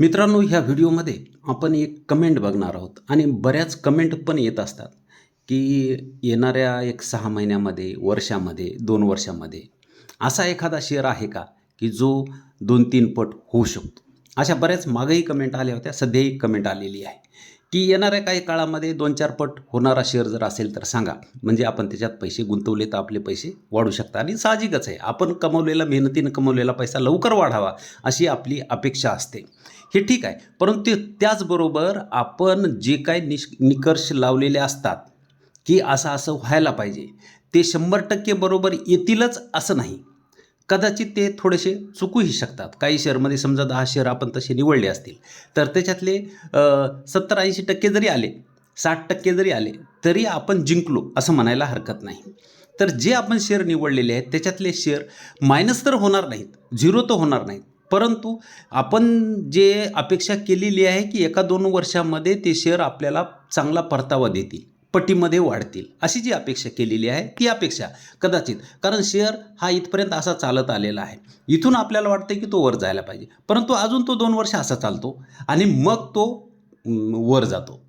मित्रांनो ह्या व्हिडिओमध्ये आपण एक कमेंट बघणार आहोत आणि बऱ्याच कमेंट पण येत असतात की येणाऱ्या एक सहा महिन्यामध्ये वर्षामध्ये दोन वर्षामध्ये असा एखादा शेअर आहे का की जो दोन तीन पट होऊ शकतो? अशा बऱ्याच मागेही कमेंट आल्या होत्या सध्याही कमेंट आलेली आहे. की येणाऱ्या काही काळामध्ये दोन चार पट होणारा शेअर जर असेल तर सांगा. म्हणजे आपण त्याच्यात पैसे गुंतवले तर आपले पैसे वाढू शकतात. आणि साहजिकच आहे. आपण कमवलेला मेहनतीनं कमवलेला पैसा लवकर वाढावा अशी आपली अपेक्षा असते. हे ठीक आहे. परंतु त्याचबरोबर आपण जे काही निष निकर्ष लावलेले असतात की असं असं व्हायला पाहिजे. ते शंभर टक्के बरोबर येतीलच असं नाही. कदाचित ते थोडेसे चुकूही शकतात. काही शेअरमध्ये समजा दहा शेअर आपण तसे निवडले असतील तर त्याच्यातले सत्तर ऐंशी टक्के जरी आले साठ टक्के जरी आले तरी आपण जिंकलो असं म्हणायला हरकत नाही. तर जे आपण शेअर निवडलेले आहेत त्याच्यातले शेअर मायनस तर होणार नाहीत झिरो तर होणार नाहीत. परंतु आपण जे अपेक्षा केलेली आहे की एका दोन वर्षामध्ये ते शेअर आपल्याला चांगला परतावा देतील. पटीमध्ये वाढतील. अशी जी अपेक्षा केलेली आहे ती अपेक्षा कदाचित कारण शेअर हा इथपर्यंत असा चालत आलेला आहे. इथून आपल्याला वाटतं की तो वर जायला पाहिजे. परंतु अजून तो दोन वर्ष असा चालतो आणि मग तो वर जातो.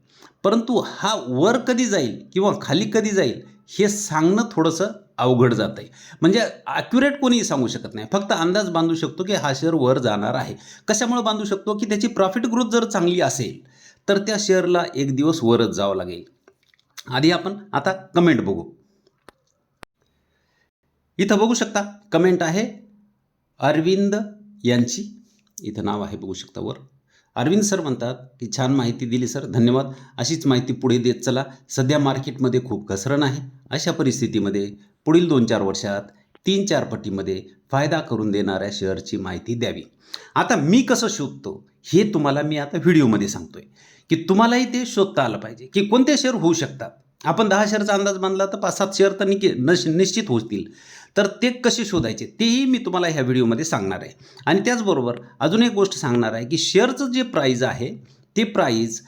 परंतु हा वर कधी जाईल किंवा खाली कधी जाईल हे सांगणं थोडंसं अवघड जातं आहे म्हणजे ॲक्युरेट कोणीही सांगू शकत नाही. फक्त अंदाज बांधू शकतो की हा शेअर वर जाणार आहे. कशामुळे बांधू शकतो? की त्याची प्रॉफिट ग्रोथ जर चांगली असेल तर त्या शेअरला एक दिवस वरच जावं लागेल. आधी आपण आता कमेंट बघू. इथं बघू शकता कमेंट आहे अरविंद यांची. इथं नाव आहे बघू शकता वर. अरविंद सर म्हणतात की छान माहिती दिली सर धन्यवाद. अशीच माहिती पुढे देत चला. सध्या मार्केटमध्ये खूप घसरण आहे. अशा परिस्थितीमध्ये पुढील दोन चार वर्षात तीन चार पटीमध्ये फायदा करून देणाऱ्या शेअरची माहिती द्यावी. आता मी कसं शोधतो हे तुम्हाला मी आता व्हिडिओमध्ये सांगतोय. की तुम्हालाही ते शोधता आलं पाहिजे की कोणते शेअर होऊ शकतात. आपण दहा शेअरचा अंदाज बांधला तर पाच सात शेअर तर निके नश निश्चित होतील. तर ते कसे शोधायचे तेही मी तुम्हाला ह्या व्हिडिओमध्ये सांगणार आहे. आणि त्याचबरोबर अजून एक गोष्ट सांगणार आहे की शेअरचं जे प्राईज आहे ते प्राईज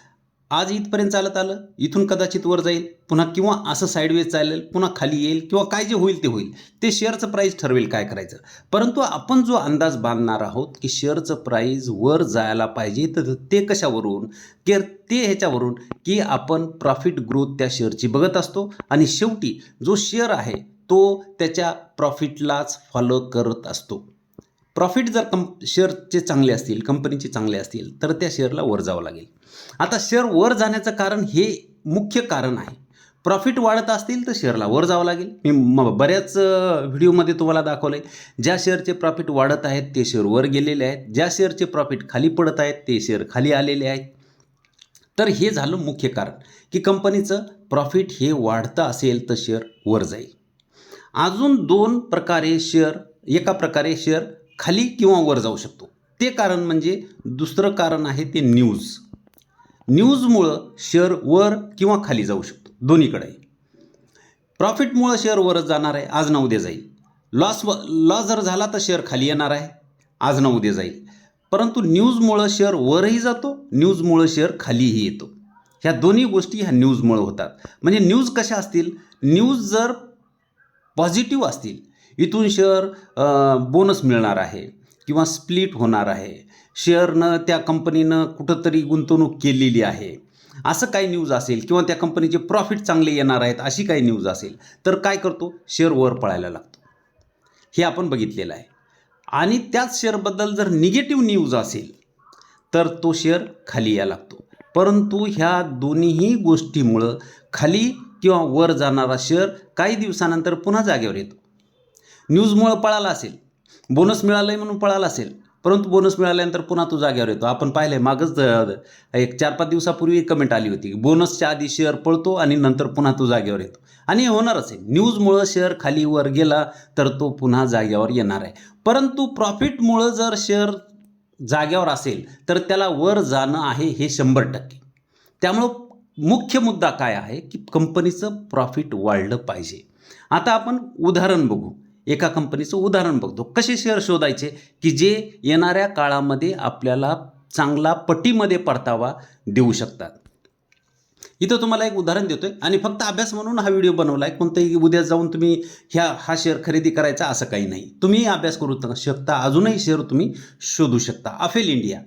आज इथपर्यंत चालत आलं इथून कदाचित वर जाईल पुन्हा किंवा असं साईडवेज चालेल पुन्हा खाली येईल किंवा काय जे होईल ते होईल. ते शेअरचं प्राईज ठरवेल काय करायचं. परंतु आपण जो अंदाज बांधणार आहोत की शेअरचं प्राईज वर जायला पाहिजे तर ते कशावरून? की ते ह्याच्यावरून की आपण प्रॉफिट ग्रोथ त्या शेअरची बघत असतो आणि शेवटी जो शेअर आहे तो त्याच्या प्रॉफिटलाच फॉलो करत असतो. प्रॉफिट जर कं शेअरचे चांगले असतील कंपनीचे चांगले असतील तर त्या शेअरला वर जावं लागेल. आता शेअर वर जाण्याचं कारण हे मुख्य कारण आहे. प्रॉफिट वाढत असतील तर शेअरला वर जावं लागेल. मी म बऱ्याच व्हिडिओमध्ये तुम्हाला दाखवलं आहे ज्या शेअरचे प्रॉफिट वाढत आहेत ते शेअर वर गेलेले आहेत. ज्या शेअरचे प्रॉफिट खाली पडत आहेत ते शेअर खाली आलेले आहेत. तर हे झालं मुख्य कारण. की कंपनीचं प्रॉफिट हे वाढतं असेल तर शेअर वर जाईल. अजून दोन प्रकारे शेअर एका प्रकारे शेअर खाली किंवा वर जाऊ शकतो. ते कारण म्हणजे दुसरं कारण आहे ते न्यूज न्यूजमुळं शेअर वर किंवा खाली जाऊ शकतो. दोन्हीकडे प्रॉफिटमुळं शेअर वरच जाणार आहे आज ना उद्या जाईल. लॉस व लॉस जर झाला तर शेअर खाली येणार आहे आज ना उद्या जाईल. परंतु न्यूजमुळं शेअर वरही जातो न्यूजमुळं शेअर खालीही येतो. ह्या दोन्ही गोष्टी ह्या न्यूजमुळं होतात. म्हणजे न्यूज कशा असतील? न्यूज जर पॉझिटिव्ह असतील इथून शेअर बोनस मिळणार आहे किंवा स्प्लिट होणार आहे. शेअरनं त्या कंपनीनं कुठंतरी गुंतवणूक केलेली आहे. असं काही न्यूज असेल किंवा त्या कंपनीचे प्रॉफिट चांगले येणार आहेत अशी काही न्यूज असेल तर काय करतो? शेअर वर पळायला लागतो. हे आपण बघितलेलं आहे. आणि त्याच शेअरबद्दल जर निगेटिव्ह न्यूज असेल तर तो शेअर खाली यायला लागतो. परंतु ह्या दोन्हीही गोष्टीमुळं खाली किंवा वर जाणारा शेअर काही दिवसानंतर पुन्हा जागेवर येतो. न्यूजमुळं पळाला असेल. बोनस मिळालं आहे म्हणून पळाला असेल. परंतु बोनस मिळाल्यानंतर पुन्हा तो जागेवर येतो. आपण पाहिलं आहे मागच एक चार पाच दिवसापूर्वी कमेंट आली होती बोनसच्या आधी शेअर पळतो आणि नंतर पुन्हा तो जागेवर येतो. आणि हे होणारच आहे. न्यूजमुळं शेअर खाली वर गेला तर तो पुन्हा जागेवर येणार आहे. परंतु प्रॉफिटमुळं जर शेअर जाग्यावर असेल तर त्याला वर जाणं आहे हे शंभर टक्के. त्यामुळं मुख्य मुद्दा काय आहे? की कंपनीचं प्रॉफिट वाढलं पाहिजे. आता आपण उदाहरण बघू. एका कंपनीचं उदाहरण बघतो. कसे शेअर शोधायचे? की जे येणाऱ्या काळामध्ये आपल्याला चांगला पटीमध्ये परतावा देऊ शकतात. इथं तुम्हाला एक उदाहरण देतोय. आणि फक्त अभ्यास म्हणून हा व्हिडिओ बनवला आहे कोणतंही उद्या जाऊन तुम्ही ह्या हा शेअर खरेदी करायचा असं काही नाही. तुम्ही अभ्यास करू शकता. अजूनही शेअर तुम्ही शोधू शकता. अफेल इंडिया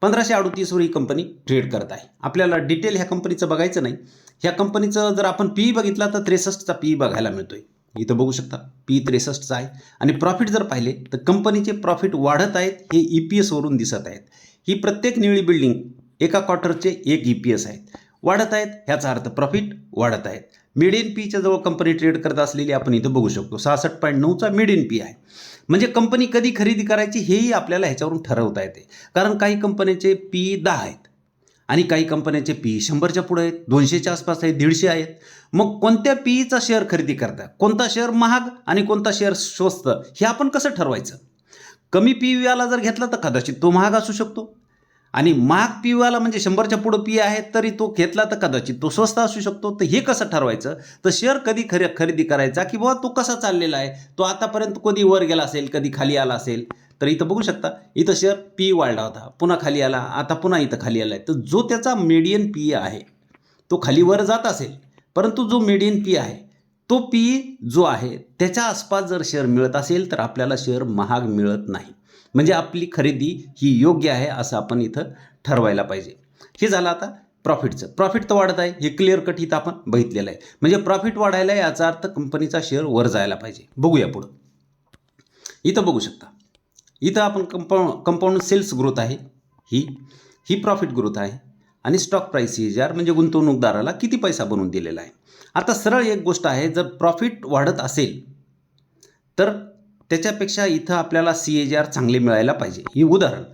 पंधराशे अडतीसवर ही कंपनी ट्रेड करत आहे. आपल्याला डिटेल ह्या कंपनीचं बघायचं नाही. ह्या कंपनीचं जर आपण पी बघितला तर त्रेसष्टचा पी बघायला मिळतोय. इथं बघू शकता पी त्रेसष्टचा आहे. आणि प्रॉफिट जर पाहिले तर कंपनीचे प्रॉफिट वाढत आहेत हे ई पी एसवरून दिसत आहेत. ही प्रत्येक निळी बिल्डिंग एका क्वार्टरचे एक ई पी एस आहेत. वाढत आहेत ह्याचा अर्थ प्रॉफिट वाढत आहेत. मिडियन पीच्या जवळ कंपनी ट्रेड करत असलेली आपण इथं बघू शकतो. सहासष्ट पॉईंट नऊचा मिडियन पी आहे. म्हणजे कंपनी कधी खरेदी करायची हेही आपल्याला ह्याच्यावरून ठरवता येते. कारण काही कंपन्यांचे पी दहा आहेत. आणि काही कंपन्यांचे पी शंभरच्या पुढे आहेत दोनशेच्या आसपास आहेत दीडशे आहेत. मग कोणत्या पीईचा शेअर खरेदी करता कोणता शेअर महाग आणि कोणता शेअर स्वस्त? हे आपण कसं ठरवायचं? कमी पी व्याला जर घेतला तर कदाचित तो महाग असू शकतो. आणि महाग पी वाला म्हणजे शंभरच्या पुढं पी आहे तरी तो घेतला तर कदाचित तो स्वस्त असू शकतो. तर हे कसं ठरवायचं? तर शेअर कधी खरे खरेदी करायचा? की बाबा तो कसा चाललेला आहे? तो आतापर्यंत कधी वर गेला असेल कधी खाली आला असेल? तर इथं बघू शकता इथं शेअर पी वाढला होता. पुन्हा खाली आला आता पुन्हा इथं खाली आला आहे तर जो त्याचा मीडियन पी आहे तो खाली वर जात असेल परंतु जो मीडियन पी आहे तो पी जो आहे त्याच्या आसपास जर शेअर मिळत असेल तर आपल्याला शेअर महाग मिळत नाही. म्हणजे आपली खरेदी ही योग्य आहे असं आपण इथं ठरवायला पाहिजे. हे झालं आता प्रॉफिटचं प्रॉफिट तर वाढत आहे हे क्लिअर कट इथं आपण बघितलेलं आहे. म्हणजे प्रॉफिट वाढायला याचा अर्थ कंपनीचा शेअर वर जायला पाहिजे. बघूया पुढं. इथं बघू शकता. इथं आपण कंपाऊंड कंपाऊंड सेल्स ग्रोथ आहे. ही ही प्रॉफिट ग्रोथ आहे. आणि स्टॉक प्राईस ही जार म्हणजे गुंतवणूकदाराला किती पैसा बनवून दिलेला आहे. आता सरळ एक गोष्ट आहे जर प्रॉफिट वाढत असेल तर त्याच्यापेक्षा इथं आपल्याला सी ए जी आर चांगले मिळायला पाहिजे. ही उदाहरण.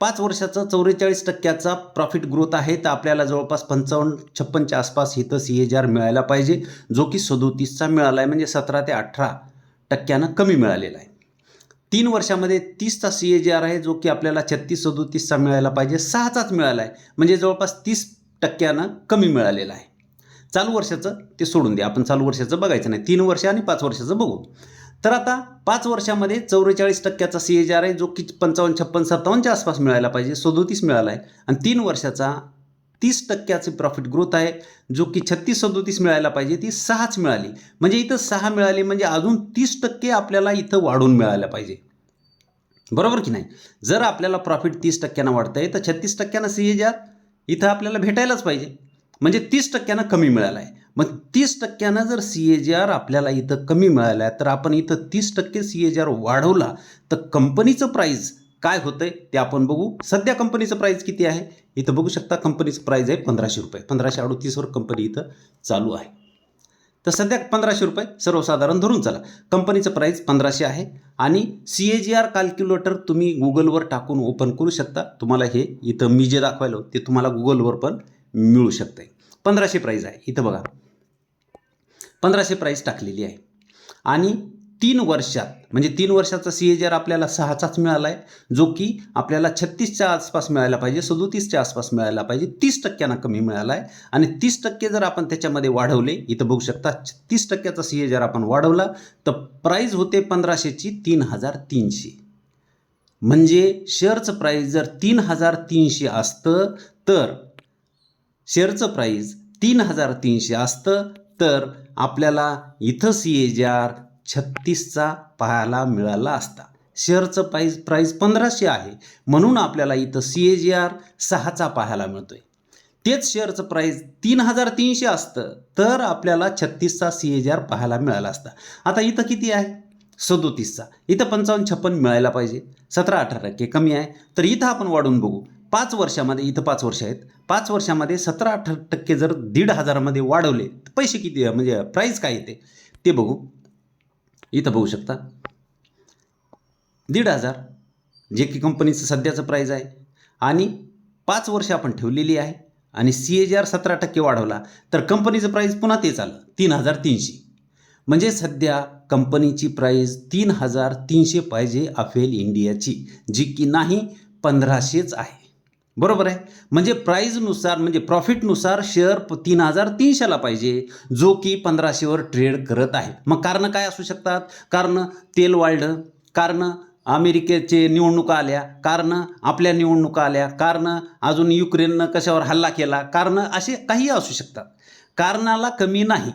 पाच वर्षाचा चौवेचाळीस टक्क्याचा प्रॉफिट ग्रोथ आहे तर आपल्याला जवळपास पंचावन्न छप्पनच्या आसपास इथं सी ए जी आर मिळायला पाहिजे जो की सदोतीसचा मिळाला आहे म्हणजे सतरा ते अठरा टक्क्यानं कमी मिळालेला आहे. तीन वर्षामध्ये तीसचा सी ए जी आर आहे जो की आपल्याला छत्तीस सदोतीसचा मिळायला पाहिजे. सहाचाच मिळाला आहे म्हणजे जवळपास तीस टक्क्यानं कमी मिळालेला आहे. चालू वर्षाचं ते सोडून द्या. आपण चालू वर्षाचं बघायचं नाही. तीन वर्ष आणि पाच वर्षाचं बघू. तर आता पाच वर्षामध्ये चौवेचाळीस टक्क्याचा सी ए जी आर आहे जो की पंचावन्न छप्पन सत्तावन्नच्या आसपास मिळायला पाहिजे. सदोतीस मिळाला आहे आणि तीन वर्षाचा तीस टक्क्याची प्रॉफिट ग्रोथ आहे. जो की छत्तीस सदोतीस मिळायला पाहिजे ती सहाच मिळाली. म्हणजे इथं सहा मिळाली म्हणजे अजून तीस टक्के आपल्याला इथं वाढून मिळायला पाहिजे. बरोबर की नाही? जर आपल्याला प्रॉफिट तीस टक्क्यानं वाढतं आहे तर छत्तीस टक्क्यानं सी ए जी आर इथं आपल्याला भेटायलाच पाहिजे. म्हणजे तीस टक्क्यानं कमी मिळाला आहे मग तीस टक्क्यानं जर सी ए जी आर आपल्याला इथं कमी मिळाला आहे तर आपण इथं तीस टक्के सी ए जी आर वाढवला तर कंपनीचं प्राईज काय होतंय ते आपण बघू. सध्या कंपनीचं प्राईज किती आहे? इथं बघू शकता कंपनीचं प्राईज आहे पंधराशे रुपये. पंधराशे अडतीसवर कंपनी इथं चालू आहे. तर सध्या पंधराशे रुपये सर्वसाधारण धरून चला. कंपनीचं प्राईस पंधराशे आहे आणि C A G R calculator तुम्ही गुगलवर टाकून ओपन करू शकता. तुम्हाला हे इथं मी जे दाखवायलो ते तुम्हाला गुगलवर पण मिळू शकते पंधराशे प्राईज आहे. इथं बघा. पंधराशे प्राईस टाकलेली आहे. आणि तीन वर्षात म्हणजे तीन वर्षाचा सी ए जी आर आपल्याला सहाचाच मिळाला आहे जो की आपल्याला छत्तीसच्या आसपास मिळायला पाहिजे सदोतीसच्या आसपास मिळायला पाहिजे तीस टक्क्यांना कमी मिळाला आहे आणि तीस टक्के जर आपण त्याच्यामध्ये वाढवले इथं बघू शकता तीस टक्क्याचा सी ए आपण वाढवला तर प्राईज होते पंधराशेची तीन हजार तीनशे. म्हणजे शेअरचं प्राईज जर तीन हजार तीनशे असतं तर शेअरचं प्राईज तीन हजार तीनशे असतं तर आपल्याला इथं सी ए जी आर छत्तीसचा पाहायला मिळाला असता. शेअरचं प्राईज प्राईज पंधराशे आहे. म्हणून आपल्याला इथं सी ए जी आर सहाचा पाहायला मिळतो आहे तेच शेअरचं प्राईज तीन हजार तीनशे असतं तर आपल्याला छत्तीसचा सी ए जी आर पाहायला मिळाला असता. आता इथं किती आहे? सदोतीसचा. इथं पंचावन्न छप्पन मिळायला पाहिजे. सतरा अठरा टक्के कमी आहे. तर इथं आपण वाढून बघू. पाच वर्षामध्ये इथं पाच वर्ष आहेत. पाच वर्षामध्ये सतरा अठरा टक्के जर दीड हजारामध्ये वाढवले तर पैसे किती म्हणजे प्राईस काय येते? ते बघू. इथं बघू शकता. दीड हजार जे की कंपनीचं सध्याचं प्राईज आहे. आणि पाच वर्ष आपण ठेवलेली आहे. आणि सी ए जी आर सतरा टक्के वाढवला तर कंपनीचं प्राईज पुन्हा तेच आलं तीन हजार तीनशे. म्हणजे सध्या कंपनीची प्राईज तीन हजार तीनशे पाहिजे अफेल इंडियाची जी की नाही पंधराशेच आहे. बरोबर आहे? म्हणजे प्राईजनुसार म्हणजे प्रॉफिटनुसार शेअर तीन हजार तीनशेला पाहिजे जो की पंधराशेवर ट्रेड करत आहे. मग कारणं काय असू शकतात? कारण तेल वाढलं कारणं अमेरिकेचे निवडणुका आल्या कारणं आपल्या निवडणुका आल्या कारणं अजून युक्रेननं कशावर हल्ला केला कारणं असे काही असू शकतात. कारणाला कमी नाही.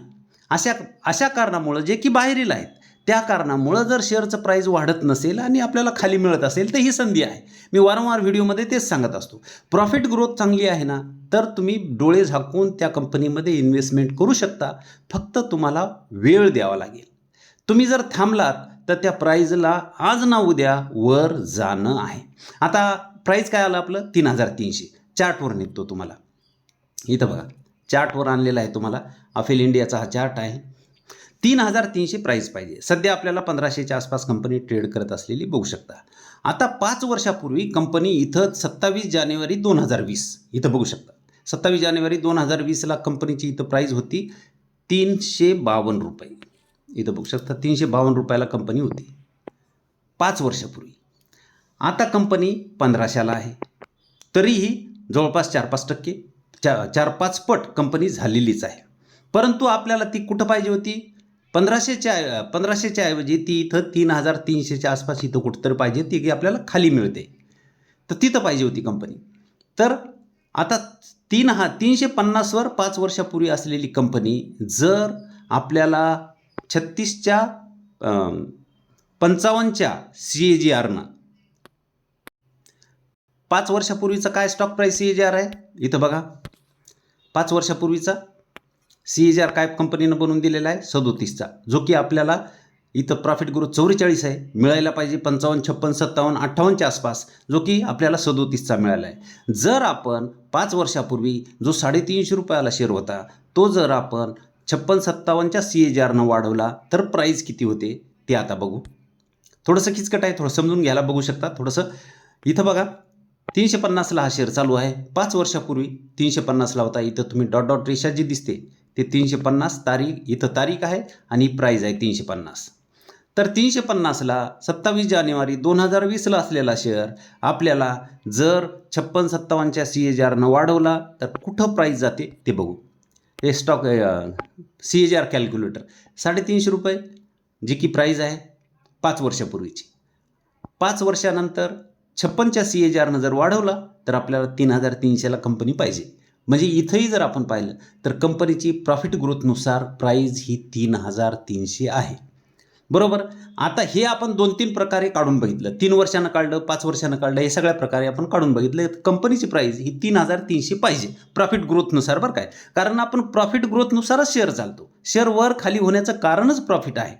अशा अशा कारणामुळं जे की बाहेरील आहेत. त्या कारणामुळं जर शेअरचं प्राईज वाढत नसेल आणि आपल्याला खाली मिळत असेल तर ही संधी आहे. मी वारंवार व्हिडिओमध्ये तेच सांगत असतो. प्रॉफिट ग्रोथ चांगली आहे ना तर तुम्ही डोळे झाकून त्या कंपनीमध्ये इन्व्हेस्टमेंट करू शकता. फक्त तुम्हाला वेळ द्यावा लागेल. तुम्ही जर थांबलात तर त्या प्राईजला आज ना उद्या वर जाणं आहे. आता प्राईज काय आलं आपलं? तीन हजार तीनशे. चार्टवर निघतो तुम्हाला. इथं बघा. चार्टवर आणलेला आहे तुम्हाला. अफेल इंडियाचा हा चार्ट आहे. तीन हजार तीनशे प्राईस पाहिजे. सध्या आपल्याला पंधराशेच्या आसपास कंपनी ट्रेड करत असलेली बघू शकता. आता पाच वर्षापूर्वी कंपनी इथं सत्तावीस जानेवारी दोन हजार वीस इथं बघू शकता. सत्तावीस जानेवारी दोन हजार वीसला कंपनीची इथं प्राईज होती तीनशे बावन्न रुपये. इथं बघू शकता तीनशे बावन्न रुपयाला कंपनी होती. पाच वर्षापूर्वी. आता कंपनी पंधराशेला आहे. तरीही जवळपास चार पाच टक्के चा चार पाच पट कंपनी झालेलीच आहे. परंतु आपल्याला ती कुठं पाहिजे होती? पंधराशेच्या पंधराशेच्या ऐवजी ती इथं तीन हजार तीनशेच्या आसपास इथं कुठंतरी पाहिजे ती की आपल्याला खाली मिळते. तर तिथं पाहिजे होती कंपनी तर आता तीन हा तीनशे पन्नासवर पाच वर्षापूर्वी असलेली कंपनी जर आपल्याला छत्तीसच्या पंचावन्नच्या सी ए जी आरनं पाच वर्षापूर्वीचा काय stock price C A G R आहे? इथं बघा. पाच वर्षापूर्वीचा सी ए आर काय कंपनीनं बनवून दिलेला आहे? सदोतीसचा. जो की आपल्याला इथं प्रॉफिट ग्रोथ चौवेचाळीस आहे. मिळायला पाहिजे पंचावन्न छप्पन सत्तावन्न अठ्ठावन्नच्या आसपास जो की आपल्याला सदोतीसचा मिळाला आहे जर आपण पाच वर्षापूर्वी जो साडेतीनशे रुपयाला शेअर होता तो जर आपण छप्पन सत्तावन्नच्या सी ए आरनं वाढवला तर प्राईस किती होते? ते आता बघू. थोडंसं किचकट आहे थोडं समजून घ्यायला बघू शकता. थोडंसं इथं बघा तीनशे पन्नासला हा शेअर चालू आहे. पाच वर्षापूर्वी तीनशे पन्नासला होता. इथं तुम्ही डॉट डॉट रेषा जी दिसते ते तीनशे पन्नास तारीख इथं तारीख आहे आणि प्राईज आहे तीनशे पन्नास. तर तीनशे पन्नासला सत्तावीस जानेवारी दोन हजार वीसला असलेला शेअर आपल्याला जर छप्पन सत्तावन्नच्या सी एच आरनं वाढवला तर कुठं प्राईज जाते ते बघू. हे stock C H R calculator साडेतीनशे रुपये जी की प्राईज आहे पाच वर्षापूर्वीची. पाच वर्षानंतर छप्पनच्या सी एच आरनं जर वाढवला तर आपल्याला तीन हजार तीनशेला कंपनी पाहिजे. म्हणजे इथंही जर आपण पाहिलं तर कंपनीची प्रॉफिट ग्रोथनुसार प्राईज ही तीन हजार तीनशे आहे. बरोबर? आता हे आपण दोन तीन प्रकारे काढून बघितलं. तीन वर्षानं काढलं पाच वर्षानं काढलं हे सगळ्या प्रकारे आपण काढून बघितलं. कंपनीची प्राईज ही तीन हजार तीनशे पाहिजे प्रॉफिट ग्रोथनुसार बरं काय. कारण आपण प्रॉफिट ग्रोथनुसारच शेअर चालतो. शेअर वर खाली होण्याचं कारणच प्रॉफिट आहे.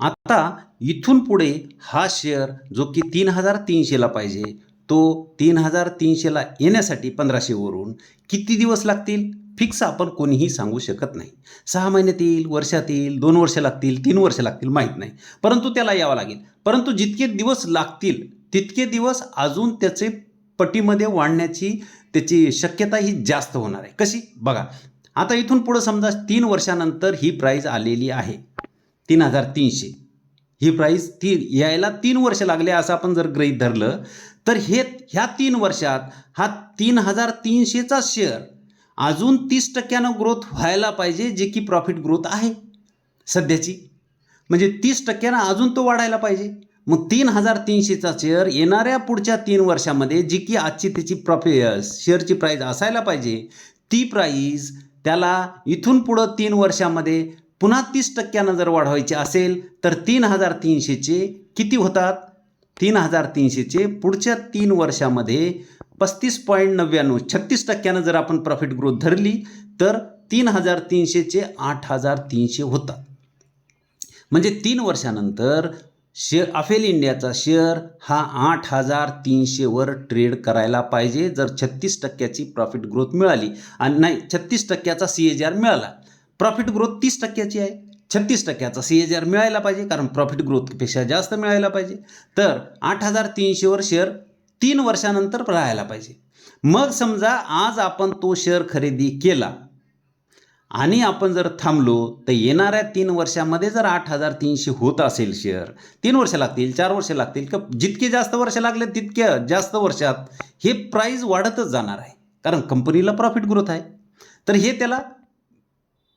आता इथून पुढे हा शेअर जो की तीन हजार तीनशेला पाहिजे तो तीन हजार तीनशेला येण्यासाठी पंधराशेवरून किती दिवस लागतील? फिक्स आपण कोणीही सांगू शकत नाही. सहा महिन्यात येईल वर्षात येईल दोन वर्ष लागतील तीन वर्ष लागतील माहीत नाही. परंतु त्याला यावं लागेल. परंतु जितके दिवस लागतील तितके दिवस अजून त्याचे पटीमध्ये वाढण्याची त्याची शक्यता ही जास्त होणार आहे. कशी? बघा आता इथून पुढं समजा तीन वर्षानंतर ही प्राईज आलेली आहे. तीन हजार तीनशे. ही प्राईस ती यायला तीन वर्ष लागले असं आपण जर गृहीत धरलं तर हे ह्या तीन वर्षात हा तीन हजार तीनशेचा शेअर अजून तीस टक्क्यानं ग्रोथ व्हायला पाहिजे जे की प्रॉफिट ग्रोथ आहे सध्याची. म्हणजे तीस टक्क्यानं अजून तो वाढायला पाहिजे. मग तीन हजार तीनशेचा शेअर येणाऱ्या पुढच्या तीन वर्षामध्ये जी की आजची त्याची प्रॉफि शेअरची प्राईज असायला पाहिजे ती प्राईज त्याला इथून पुढं तीन वर्षामध्ये पुन्हा तीस टक्क्यानं जर वाढवायची असेल तर तीन हजार तीनशेचे किती होतात? तीन हजार तीनशेचे पुढच्या तीन वर्षामध्ये पस्तीस पॉईंट नव्याण्णव छत्तीस टक्क्यानं जर आपण प्रॉफिट ग्रोथ धरली तर तीन हजार तीनशेचे आठ हजार तीनशे होतात. म्हणजे तीन वर्षानंतर शेअर अफेल इंडियाचा शेअर हा आठ हजार तीनशेवर ट्रेड करायला पाहिजे जर छत्तीस टक्क्याची प्रॉफिट ग्रोथ मिळाली. आणि नाही छत्तीस टक्क्याचा सी ए जी आर मिळाला. प्रॉफिट ग्रोथ तीस टक्क्याची आहे. छत्तीस टक्क्याचा सी एच आर मिळायला पाहिजे कारण प्रॉफिट ग्रोथपेक्षा जास्त मिळायला पाहिजे. तर आठ हजार तीनशेवर शेअर तीन वर्षानंतर राहायला पाहिजे. मग समजा आज आपण तो शेअर खरेदी केला आणि आपण जर थांबलो तर येणाऱ्या तीन वर्षामध्ये जर आठ हजार तीनशे होत असेल शेअर तीन वर्ष लागतील चार वर्ष लागतील का जितके जास्त वर्ष लागले तितक्या जास्त वर्षात हे प्राईज वाढतच जाणार आहे. कारण कंपनीला प्रॉफिट ग्रोथ आहे. तर हे त्याला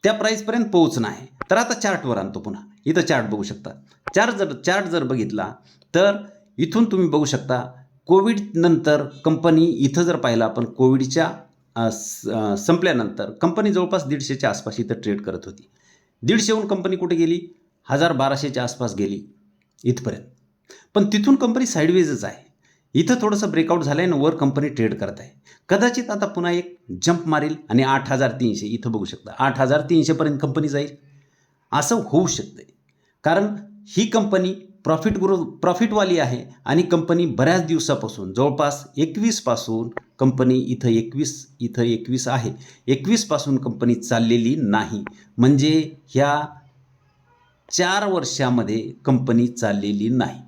त्या प्राईजपर्यंत पोहोचणं आहे. तर आता चार्टवर आणतो पुन्हा. इथं चार्ट बघू शकता. चार्ट जर चार्ट जर बघितला तर इथून तुम्ही बघू शकता कोविड नंतर कंपनी इथं जर पाहिलं आपण कोविडच्या स- संपल्यानंतर कंपनी जवळपास दीडशेच्या आसपास इथं ट्रेड करत होती. दीडशेहून कंपनी कुठे गेली? हजार बाराशेच्या आसपास गेली इथपर्यंत. पण तिथून कंपनी साईडवेजच आहे. इथं थोडंसं ब्रेकआउट झालं आहे आणि वर कंपनी ट्रेड करत आहे. कदाचित आता पुन्हा एक जंप मारेल आणि आठ हजार तीनशे इथं बघू शकता आठ हजार तीनशेपर्यंत कंपनी जाईल. असं होऊ शकतं कारण ही कंपनी प्रॉफिट ग्रो प्रॉफिटवाली आहे आणि कंपनी बऱ्याच दिवसापासून जवळपास एकवीसपासून कंपनी इथं एकवीस इथं एकवीस आहे. एकवीसपासून कंपनी चाललेली नाही. म्हणजे ह्या चार वर्षामध्ये कंपनी चाललेली नाही.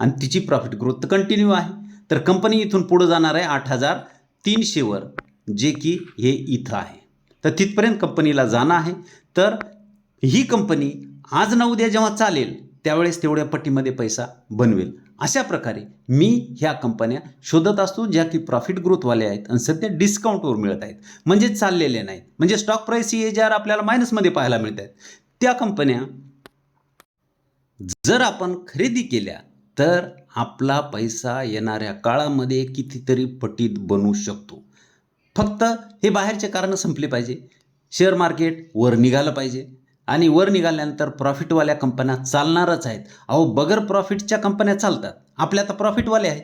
आणि तिची प्रॉफिट ग्रोथ कंटिन्यू आहे. तर कंपनी इथून पुढं जाणार आहे आठ हजार तीनशेवर. जे की हे इथं आहे. तर तिथपर्यंत कंपनीला जाणं आहे. तर ही कंपनी आज ना उद्या जेव्हा चालेल त्यावेळेस तेवढ्या पट्टीमध्ये पैसा बनवेल. अशा प्रकारे मी ह्या कंपन्या शोधत असतो ज्या की प्रॉफिट ग्रोथवाल्या आहेत आणि सध्या डिस्काउंटवर मिळत आहेत. म्हणजे चाललेले नाहीत. म्हणजे स्टॉक प्राईस ही ज्या आपल्याला मायनसमध्ये पाहायला मिळत आहेत. त्या कंपन्या जर आपण खरेदी केल्या तर आपला पैसा येणाऱ्या काळामध्ये कितीतरी पटीत बनू शकतो. फक्त हे बाहेरचे कारणं संपली पाहिजे. शेअर मार्केट वर निघालं पाहिजे. आणि वर निघाल्यानंतर प्रॉफिटवाल्या कंपन्या चालणारच आहेत. अहो बगर प्रॉफिटच्या कंपन्या चालतात. आपल्या तर प्रॉफिटवाले आहेत.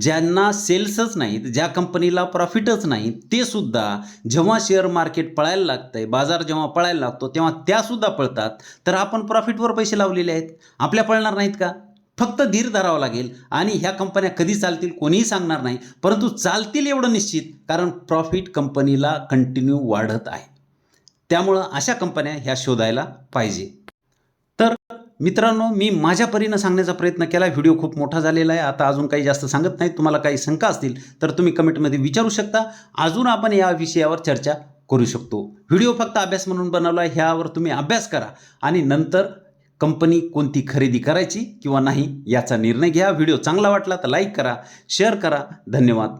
ज्यांना सेल्सच नाहीत ज्या कंपनीला प्रॉफिटच नाही ते सुद्धा जेव्हा शेअर मार्केट पळायला लागतंय बाजार जेव्हा पळायला लागतो तेव्हा त्यासुद्धा पळतात. तर आपण प्रॉफिटवर पैसे लावलेले आहेत. आपल्या पळणार नाहीत का? फक्त धीर धरावं लागेल. आणि ह्या कंपन्या कधी चालतील कोणीही सांगणार नाही. परंतु चालतील एवढं निश्चित कारण प्रॉफिट कंपनीला कंटिन्यू वाढत आहे. त्यामुळं अशा कंपन्या ह्या शोधायला पाहिजे. तर मित्रांनो मी माझ्या परीनं सांगण्याचा प्रयत्न केला. व्हिडिओ खूप मोठा झालेला आहे. आता अजून काही जास्त सांगत नाही तुम्हाला काही शंका असतील तर तुम्ही कमेंटमध्ये विचारू शकता. अजून आपण या विषयावर चर्चा करू शकतो. व्हिडिओ फक्त अभ्यास म्हणून बनवला आहे. ह्यावर तुम्ही अभ्यास करा. आणि नंतर कंपनी कोणती खरेदी करायची किंवा नाही याचा निर्णय घ्या. व्हिडिओ चांगला वाटला तर लाईक करा शेअर करा. धन्यवाद.